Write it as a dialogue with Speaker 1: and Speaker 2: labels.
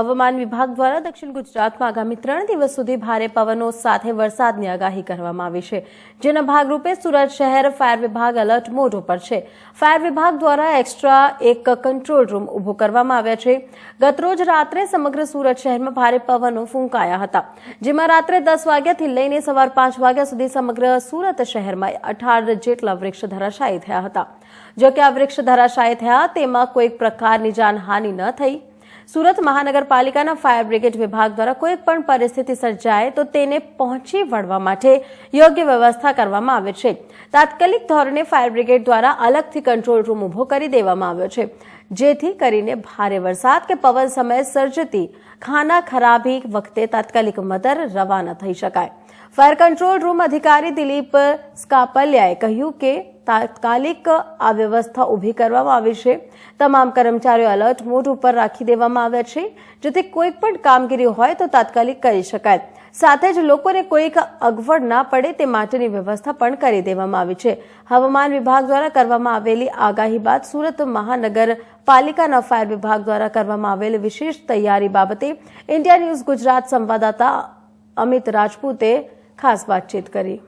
Speaker 1: હવામાન વિભાગ દ્વારા દક્ષિણ ગુજરાતમાં આગામી ત્રણ દિવસ સુધી ભારે પવનો સાથે વરસાદની આગાહી કરવામાં આવી છે, જેના ભાગરૂપે સુરત શહેર ફાયર વિભાગ એલર્ટ મોડ ઉપર છે. ફાયર વિભાગ દ્વારા એક્સ્ટ્રા એક કંટ્રોલ રૂમ ઊભો કરવામાં આવ્યા છે. ગતરોજ રાત્રે સમગ્ર સુરત શહેરમાં ભારે પવનો ફૂંકાયા હતા, જેમાં રાત્રે દસ વાગ્યાથી લઈને સવાર પાંચ વાગ્યા સુધી સમગ્ર સુરત શહેરમાં અઢાર જેટલા વૃક્ષ ધરાશાયી થયા હતા. જો કે આ વૃક્ષ ધરાશાયી થયા, તેમાં કોઈ પ્રકારની જાનહાનિ ન થઈ. સુરત મહાનગરપાલિકાના ફાયર બ્રિગેડ વિભાગ દ્વારા કોઈ પણ પરિસ્થિતિ સર્જાય તો તેને પહોંચી વળવા માટે યોગ્ય વ્યવસ્થા કરવામાં આવે છે. તાત્કાલિક ધોરણે ફાયર બ્રિગેડ દ્વારા અલગથી કંટ્રોલ રૂમ ઊભો કરી દેવામાં આવ્યો છે. જેથી કરીને ભારે વરસાદ કે પવન સમયે સર્જતી ખાના ખરાબી વખતે તાત્કાલિક મદદ રવાના થઈ શકાય. ફાયર કંટ્રોલ રૂમ અધિકારી દિલીપ સ્કાપલિયાએ કહ્યું કે તાત્કાલિક આ વ્યવસ્થા ઊભી કરવામાં આવી છે. તમામ કર્મચારીઓ એલર્ટ મોડ ઉપર રાખી દેવામાં આવ્યા છે. જેથી કોઈ પણ કામગીરી હોય તો તાત્કાલિક કરી શકાય. સાથે જ લોકોને કોઈક અગવડ ના પડે તે માટેની વ્યવસ્થા પણ કરી દેવામાં આવી છે. હવામાન વિભાગ દ્વારા કરવામાં આવેલી આગાહી બાદ સુરત મહાનગર પાલિકાના ફાયર વિભાગ દ્વારા કરવામાં આવેલી વિશેષ તૈયારી બાબતે ઇન્ડિયા ન્યૂઝ ગુજરાત સંવાદદાતા અમિત રાજપૂતે ખાસ વાતચીત કરી.